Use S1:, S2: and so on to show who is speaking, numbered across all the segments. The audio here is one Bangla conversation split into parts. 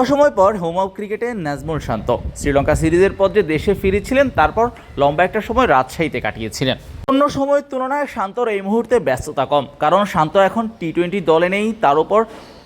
S1: লম্বা সময় পর হোম অফ ক্রিকেটে নাজমুল শান্ত। শ্রীলঙ্কা সিরিজের পর যে দেশে ফিরেছিলেন, তারপর লম্বা একটা সময় রাজশাহীতে কাটিয়েছিলেন। অন্য সময়ের তুলনায় শান্তর এই মুহূর্তে ব্যস্ততা কম, কারণ শান্ত এখন টি টোয়েন্টি দলে নেই, তার উপর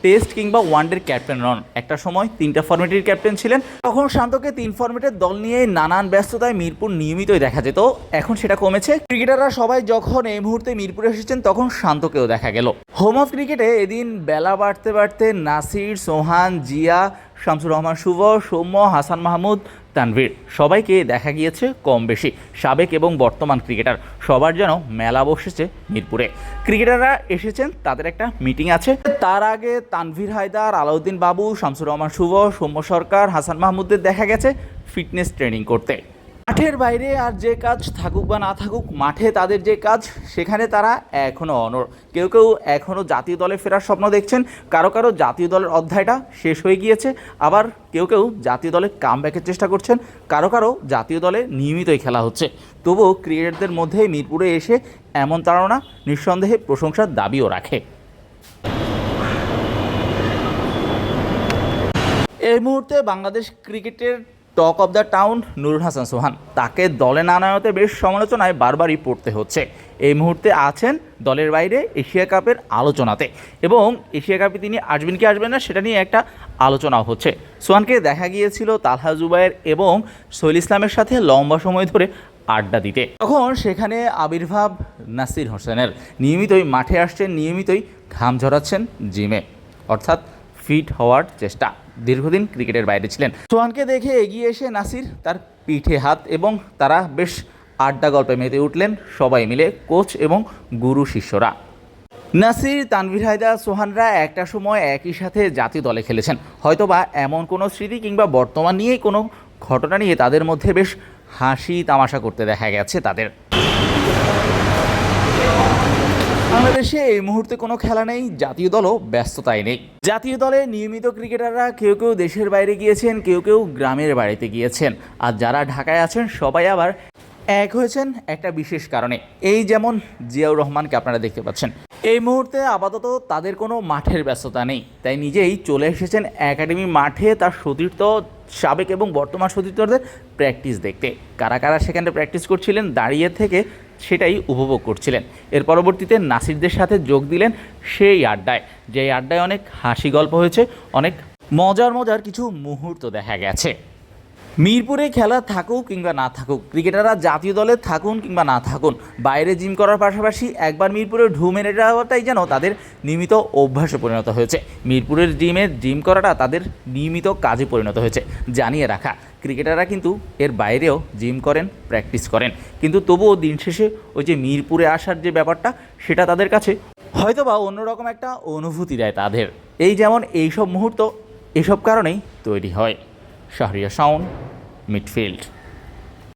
S1: টেস্ট কিংবা ওয়ানডের ক্যাপ্টেন নন। একটা সময় তিনটা ফর্মেটের ক্যাপ্টেন ছিলেন, তখন শান্তকে তিন ফর্মেটের দল নিয়ে নানান ব্যস্ততায় মিরপুর নিয়মিতই দেখা যেত। এখন সেটা কমেছে। ক্রিকেটাররা সবাই যখন এই মুহূর্তে মিরপুরে এসেছেন, তখন শান্তকেও দেখা গেল। হোম অফ ক্রিকেটে এদিন বেলা বাড়তে বাড়তে নাসির, সোহান, জিয়া শামসুর রহমান শুভ, সৌম্য, হাসান মাহমুদ, তানভীর। সবাইকে দেখা গিয়েছে কম বেশি। সাবেক এবং বর্তমান ক্রিকেটার। সবার যেন মেলা বসেছে মিরপুরে। ক্রিকেটাররা এসেছেন, তাদের একটা মিটিং আছে। তার আগে তানভীর হায়দার, আলাউদ্দিন বাবু, শামসুর রহমান শুভ, সৌম্য সরকার, হাসান মাহমুদদের দেখা গেছে ফিটনেস ট্রেনিং করতে। মাঠের বাইরে আর যে কাজ থাকুক বা না থাকুক, মাঠে তাদের যে কাজ, সেখানে তারা এখনও অনর কেউ কেউ এখনও জাতীয় দলে ফেরার স্বপ্ন দেখছেন। কারও কারও জাতীয় দলের অধ্যায়টা শেষ হয়ে গিয়েছে। আবার কেউ কেউ জাতীয় দলে কাম ব্যাকের চেষ্টা করছেন। কারও কারও জাতীয় দলে নিয়মিতই খেলা হচ্ছে। তবুও ক্রিকেটারদের মধ্যে মিরপুরে এসে এমন তাড়না, নিঃসন্দেহে প্রশংসার দাবিও রাখে। এই মুহূর্তে বাংলাদেশ ক্রিকেটের talk of the town, Nurul Hasan Sohan. তাকে দলে না নেওয়াতে বেশ সমালোচনায় বারবারই পড়তে হচ্ছে। এই মুহূর্তে আছেন দলের বাইরে এশিয়া কাপের আলোচনাতে। এবং এশিয়া কাপে তিনি আসবেন কি আসবেন না, সেটা নিয়ে একটা আলোচনাও হচ্ছে। সোহানকে দেখা গিয়েছিল তালহা জুবায়ের এবং সৈল ইসলামের সাথে লম্বা সময় ধরে আড্ডা দিতে। তখন সেখানে আবির্ভাব নাসির হোসেনের। নিয়মিতই মাঠে আসছেন, নিয়মিতই ঘাম ঝরাচ্ছেন জিমে। অর্থাৎ ফিট হওয়ার চেষ্টা। দীর্ঘদিন ক্রিকেটের বাইরে ছিলেন। সোহানকে দেখে এগিয়ে এসে নাসির তার পিঠে হাত এবং তারা বেশ আড্ডা গল্পে মেতে উঠলেন। সবাই মিলে কোচ এবং গুরু শিষ্যরা। নাসির, তানভীর হায়দা সোহানরা একটা সময় একই সাথে জাতীয় দলে খেলেছেন। হয়তোবা এমন কোনো স্মৃতি কিংবা বর্তমান নিয়েই কোনো ঘটনা নিয়ে তাদের মধ্যে বেশ হাসি তামাশা করতে দেখা গেছে তাদের। বাংলাদেশে এই মুহূর্তে কোনো খেলা নেই, জাতীয় দলও ব্যস্ততায় নেই। জাতীয় দলে নিয়মিত ক্রিকেটাররা কেউ কেউ দেশের বাইরে গিয়েছেন, কেউ কেউ গ্রামের বাড়িতে গিয়েছেন। আর যারা ঢাকায় আছেন, সবাই আবার এক হয়েছেন একটা বিশেষ কারণে। এই যেমন জিয়াউর রহমানকে আপনারা দেখতে পাচ্ছেন। এই মুহূর্তে আপাতত তাদের কোনো মাঠের ব্যস্ততা নেই। তাই নিজেই চলে এসেছেন একাডেমি মাঠে তার সতীর্থ, সাবেক এবং বর্তমান সতীর্থদের প্র্যাকটিস দেখতে। কারা কারা সেখানে প্র্যাকটিস করছিলেন, দাঁড়িয়ে থেকে সেটাই উপভোগ করছিলেন। এর পরবর্তীতে নাসিরদের সাথে যোগ দিলেন সেই আড্ডায়। যে আড্ডায় অনেক হাসি গল্প হয়েছে, অনেক মজার মজার কিছু মুহূর্ত দেখা গেছে। মিরপুরে খেলা থাকুক কিংবা না থাকুক, ক্রিকেটাররা জাতীয় দলে থাকুন কিংবা না থাকুন, বাইরে জিম করার পাশাপাশি একবার মিরপুরে ঢু মেরে যাওয়াটাই যেন তাদের নিয়মিত অভ্যাসে পরিণত হয়েছে। মিরপুরের জিমে জিম করাটা তাদের নিয়মিত কাজে পরিণত হয়েছে। জানিয়ে রাখা ক্রিকেটাররা কিন্তু এর বাইরেও জিম করেন, প্র্যাকটিস করেন। কিন্তু তবুও দিন শেষে ওই যে মিরপুরে আসার যে ব্যাপারটা, সেটা তাদের কাছে হয়তো হয়তোবা অন্যরকম একটা অনুভূতি দেয় তাদের। এই যেমন এইসব মুহূর্ত এসব কারণেই তৈরি হয়। Shahriar sound midfield.